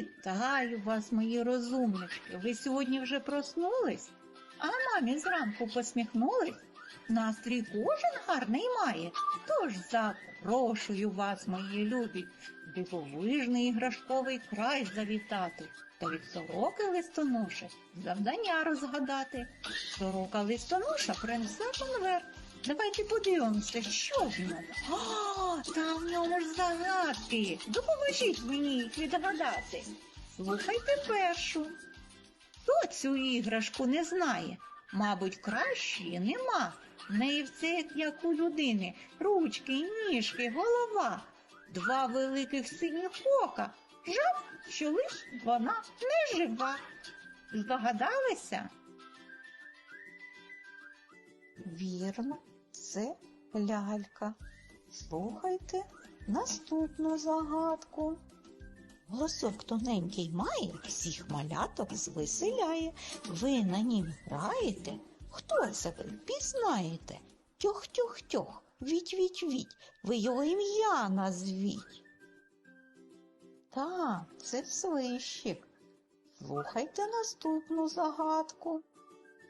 Вітаю вас, мої розумнички. Ви сьогодні вже проснулись? А мамі зранку посміхнулись? Настрій кожен гарний має. Тож запрошую вас, мої любі, в дивовижний іграшковий край завітати та від сороки листоноші завдання розгадати. Сорока листоноша принесе конверт. Давайте подивимося, що в ньому. А, там в ньому ж загадки. Допоможіть мені їх відгадати. Слухайте першу. Хто цю іграшку не знає? Мабуть, кращої нема. В неї все як у людини. Ручки, ніжки, голова. Два великих синіх ока. Жах, що лиш вона не жива. Здогадалися? Вірно, це лялька. Слухайте наступну загадку. Голосок тоненький має, всіх маляток звеселяє. Ви на нім граєте. Хто це ви впізнаєте? Тьох-тьох-тьох, віть-віть-віть, ви його ім'я назвіть. Так, це свищик. Слухайте наступну загадку.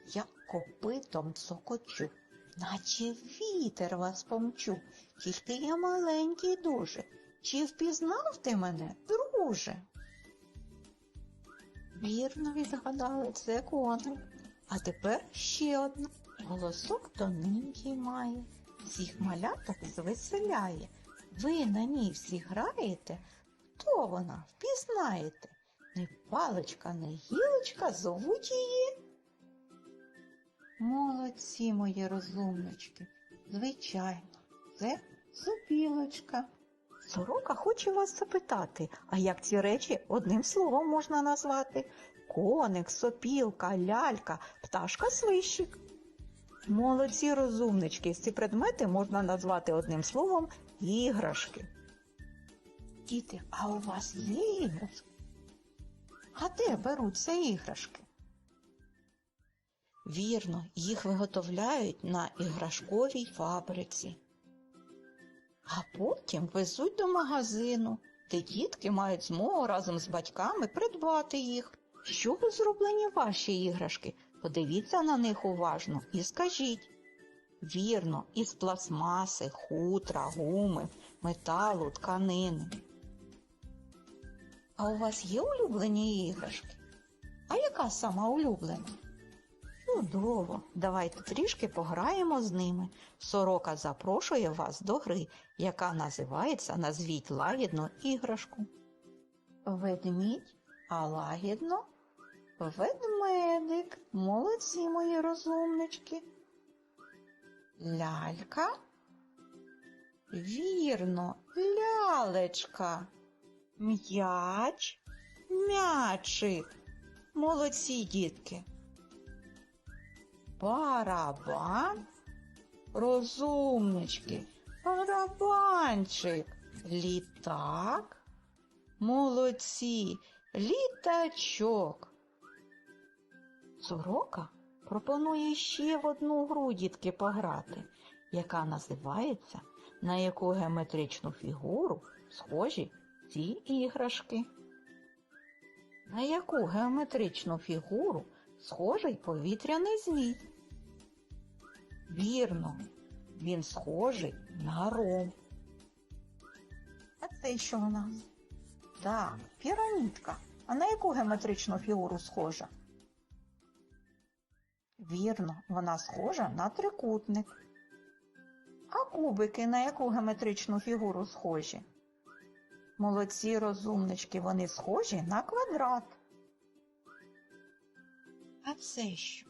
Я копитом цокочу, наче вітер вас помчу, тільки я маленький дуже. Чи впізнав ти мене, друже? Вірно відгадали, це коник. А тепер ще одна. Голосок тоненький має, всіх маляток звеселяє. Ви на ній всі граєте, хто вона, впізнаєте? Не паличка, не гілочка, зовуть її. Молодці, мої розумнички. Звичайно, це сопілочка. Сорока хоче вас запитати, а як ці речі одним словом можна назвати? Коник, сопілка, лялька, пташка свищик. Молодці розумнички, ці предмети можна назвати одним словом іграшки. Діти, а у вас є іграшки? А де беруться іграшки? Вірно, їх виготовляють на іграшковій фабриці. А потім везуть до магазину, де дітки мають змогу разом з батьками придбати їх. З чого зроблені ваші іграшки? Подивіться на них уважно і скажіть. Вірно, із пластмаси, хутра, гуми, металу, тканини. А у вас є улюблені іграшки? А яка сама улюблена? Чудово, давайте трішки пограємо з ними. Сорока запрошує вас до гри, яка називається Назвіть лагідно іграшку. Ведмідь, а лагідно? Ведмедик, молодці мої розумнички. Лялька? Вірно, лялечка. М'яч, м'ячик. Молодці дітки. Барабан, розумнички, барабанчик, літак, молодці, літачок. Сорока пропонує ще в одну гру дітки пограти, яка називається на яку геометричну фігуру схожі ці іграшки. На яку геометричну фігуру схожий повітряний звіт? Вірно, він схожий на гром. А це що у нас? Так, пірамідка. А на яку геометричну фігуру схожа? Вірно, вона схожа на трикутник. А кубики на яку геометричну фігуру схожі? Молодці розумнички, вони схожі на квадрат. А це що?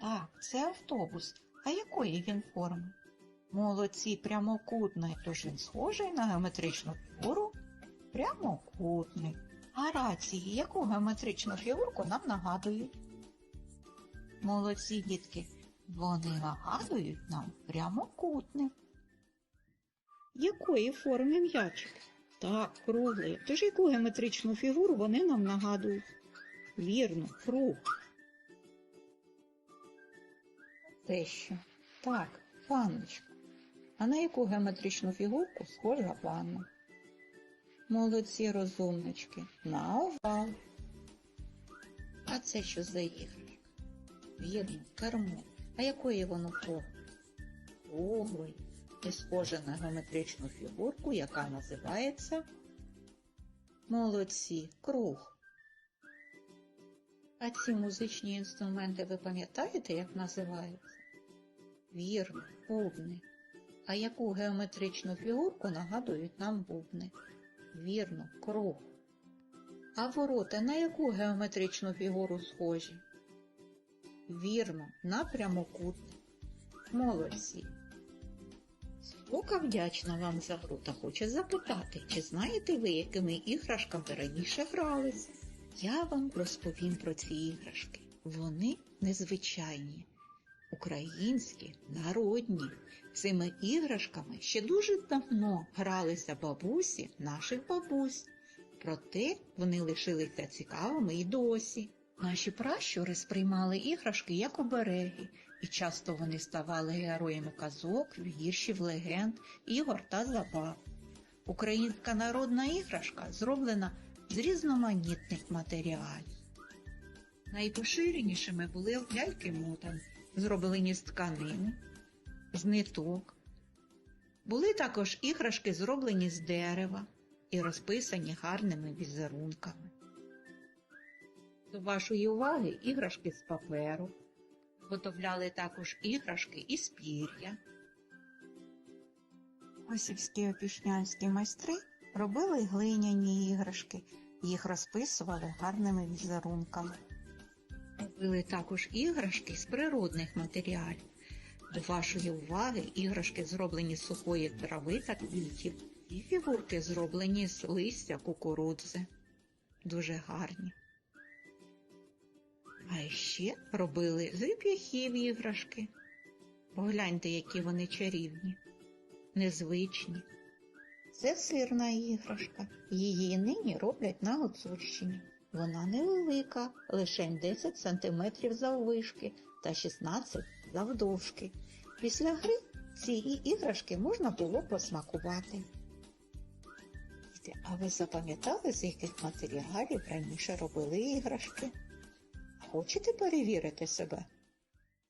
Так, це автобус. А якої він форми? Молодці прямокутний, тож він схожий на геометричну фігуру прямокутний. А рації яку геометричну фігурку нам нагадують? Молодці дітки, вони нагадують нам прямокутник. Якої форми м'ячик? Так, круглий. Тож яку геометричну фігуру вони нам нагадують? Вірно, круг. Те що? Так, ванночка. А на яку геометричну фігурку схожа ванна? Молодці розумнички. На овал. А це що за іграшка? Вірно, кермо. А якої воно форми? Круглий і схоже на геометричну фігурку, яка називається Молодці, круг. А ці музичні інструменти ви пам'ятаєте, як називаються? Вірно, бубни. А яку геометричну фігурку нагадують нам бубни? Вірно, круг. А ворота на яку геометричну фігуру схожі? Вірно, на прямокутник. Молодці. Лука вдячна вам за гру та хоче запитати, чи знаєте ви, якими іграшками раніше гралися? Я вам розповім про ці іграшки. Вони незвичайні, українські, народні. Цими іграшками ще дуже давно гралися бабусі наших бабусь. Проте вони лишилися цікавими і досі. Наші пращури сприймали іграшки як обереги, і часто вони ставали героями казок, віршів, легенд, ігор та забав. Українська народна іграшка зроблена з різноманітних матеріалів. Найпоширенішими були ляльки мотан, зроблені з тканини, з ниток. Були також іграшки, зроблені з дерева і розписані гарними візерунками. До вашої уваги іграшки з паперу. Виготовляли також іграшки із пір'я. Осівські опішнянські майстри робили глиняні іграшки, їх розписували гарними візерунками. Робили також іграшки з природних матеріалів. До вашої уваги іграшки зроблені з сухої трави та квітів, і фігурки зроблені з листя кукурудзи. Дуже гарні. А ще робили з реп'яхів іграшки. Погляньте, які вони чарівні, незвичні. Це сирна іграшка. Її нині роблять на Гуцульщині. Вона невелика, лише 10 см заввишки та 16 завдовжки. Після гри ці іграшки можна було посмакувати. А ви запам'ятали, з яких матеріалів раніше робили іграшки? Хочете перевірити себе?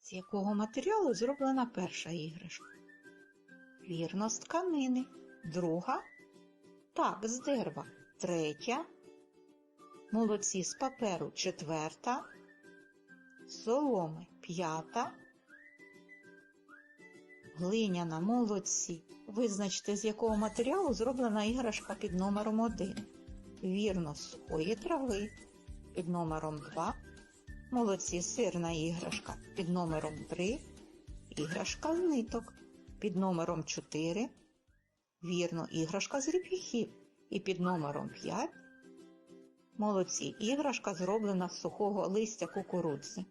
З якого матеріалу зроблена перша іграшка? Вірно, з тканини. Друга? Так, з дерева. Третя. Молодці з паперу четверта. Соломи п'ята. Глиняна молодці. Визначте, з якого матеріалу зроблена іграшка під номером 1. Вірно, сухої трави. Під номером 2. Молодці сирна іграшка під номером 3, іграшка з ниток під номером 4, вірно, іграшка з реп'яхів і під номером 5. Молодці іграшка зроблена з сухого листя кукурудзи.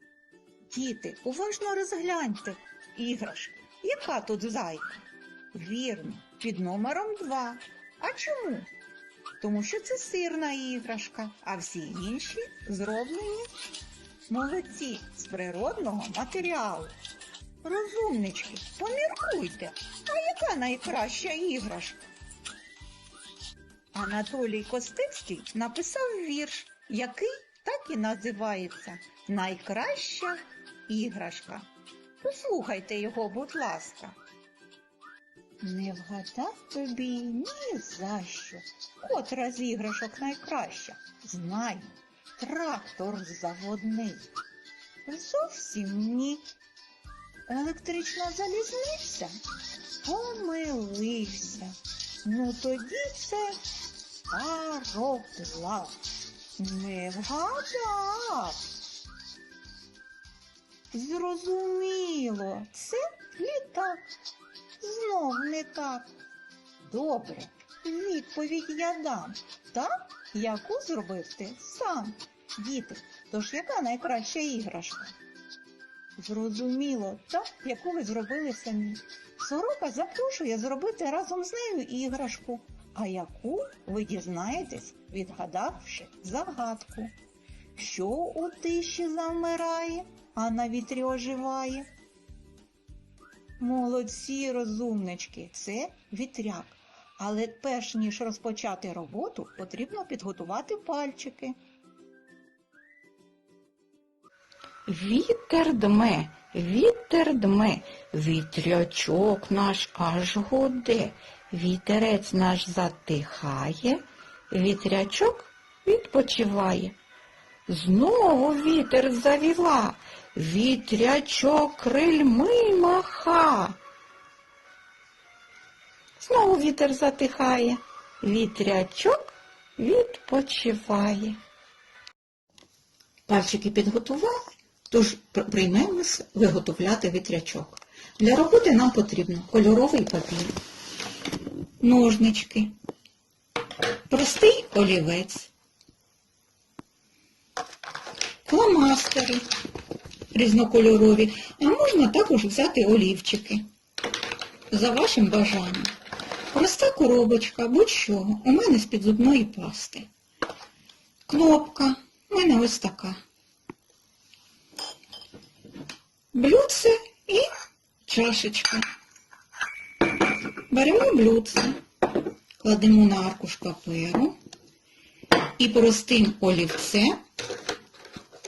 Діти, уважно розгляньте іграшки. Яка тут зайка? Вірно, під номером 2. А чому? Тому що це сирна іграшка, а всі інші зроблені Молодці з природного матеріалу. Розумнички, поміркуйте, а яка найкраща іграшка? Анатолій Костицький написав вірш, який так і називається Найкраща іграшка. Послухайте його, будь ласка. Не вгадав тобі ні за що. Котра з іграшок найкраща. Знай, трактор заводний. Зовсім ні. Електрична залізниця помилився. Ну тоді це пароплав. Не вгадав. Зрозуміло, це літак. Знов не так. Добре, відповідь я дам. Так, яку зробив ти сам. Діти, тож яка найкраща іграшка? Зрозуміло, так, яку ви зробили самі. Сорока запрошує зробити разом з нею іграшку, а яку ви дізнаєтесь, відгадавши загадку. Що у тиші завмирає, а на вітрі оживає? Молодці розумнички, це вітряк. Але перш ніж розпочати роботу, потрібно підготувати пальчики. Вітер дме, вітер дме, вітрячок наш аж гуде, вітерець наш затихає, вітрячок відпочиває. Знову вітер завіла, вітрячок крильми маха. Знову вітер затихає, вітрячок відпочиває. Пальчики підготував, тож пр- приймемось виготовляти вітрячок. Для роботи нам потрібно кольоровий папір, ножнички, простий олівець, фломастери різнокольорові, а можна також взяти олівчики за вашим бажанням. Проста коробочка, будь-що, у мене з-під зубної пасти. Кнопка, у мене ось така. Блюдце і чашечка. Беремо блюдце, кладемо на аркуш паперу і простим олівцем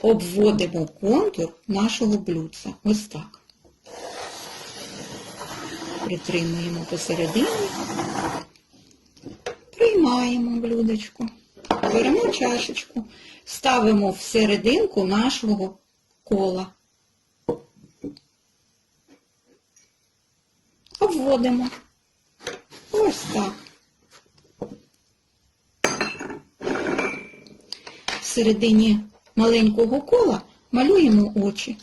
обводимо контур нашого блюдця. Ось так. Притримуємо посередині, приймаємо блюдечко, беремо чашечку, ставимо в серединку нашого кола. Обводимо. Ось так. В середині маленького кола малюємо очі.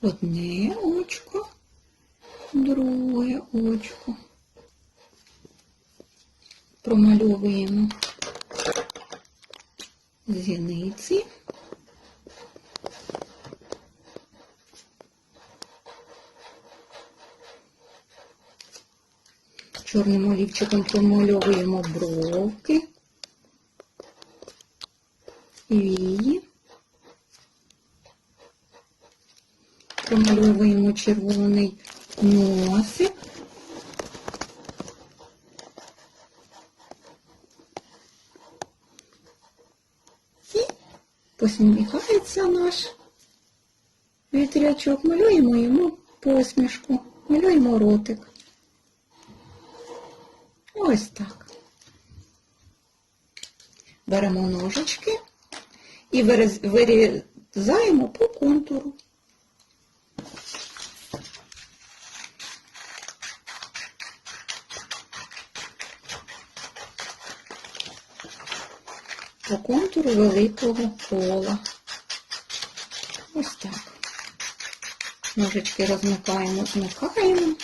Одне очко, друге очко. Промальовуємо зіниці. Чорним олівчиком промальовуємо бровки, вії. Промальовуємо червоний носик. І посміхається наш вітрячок. Малюємо йому посмішку, малюємо ротик. Ось так. Беремо ножички і вирізаємо по контуру. По контуру великого кола. Ось так. Ножички розмикаємо, змикаємо.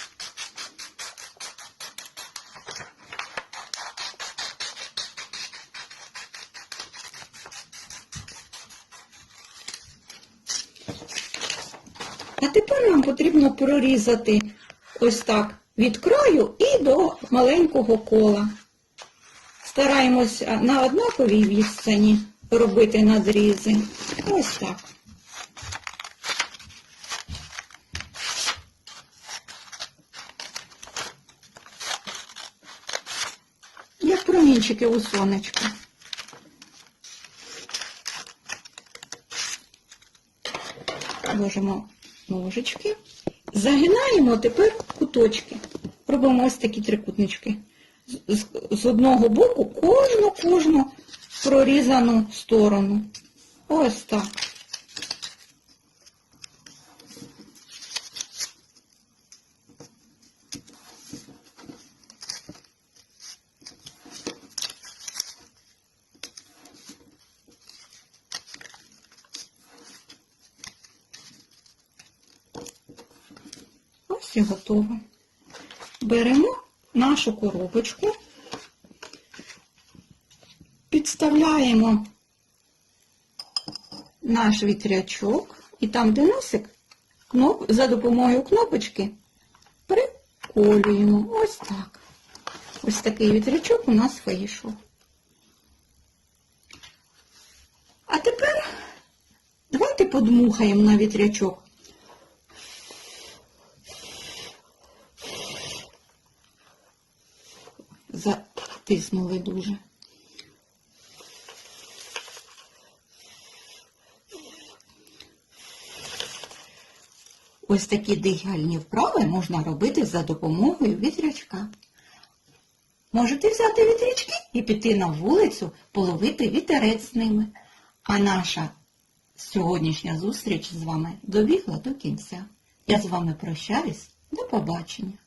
А тепер нам потрібно прорізати ось так від краю і до маленького кола. Стараємось а, на однаковій відстані робити надрізи. Ось так. Як промінчики у сонечка. Ложимо ножички. Загинаємо тепер куточки. Робимо ось такі трикутнички. З, з- одного боку кожну кожну прорізану сторону. Ось так. Ось і готово. Беремо нашу коробочку, підставляємо наш вітрячок і там, де носик, кноп... за допомогою кнопочки приколюємо. Ось так. Ось такий вітрячок у нас вийшов. А тепер давайте подмухаємо на вітрячок. Тиснули дуже. Ось такі дихальні вправи можна робити за допомогою вітрячка. Можете взяти вітрячки і піти на вулицю, половити вітерець з ними. А наша сьогоднішня зустріч з вами добігла до кінця. Я з вами прощаюсь. До побачення.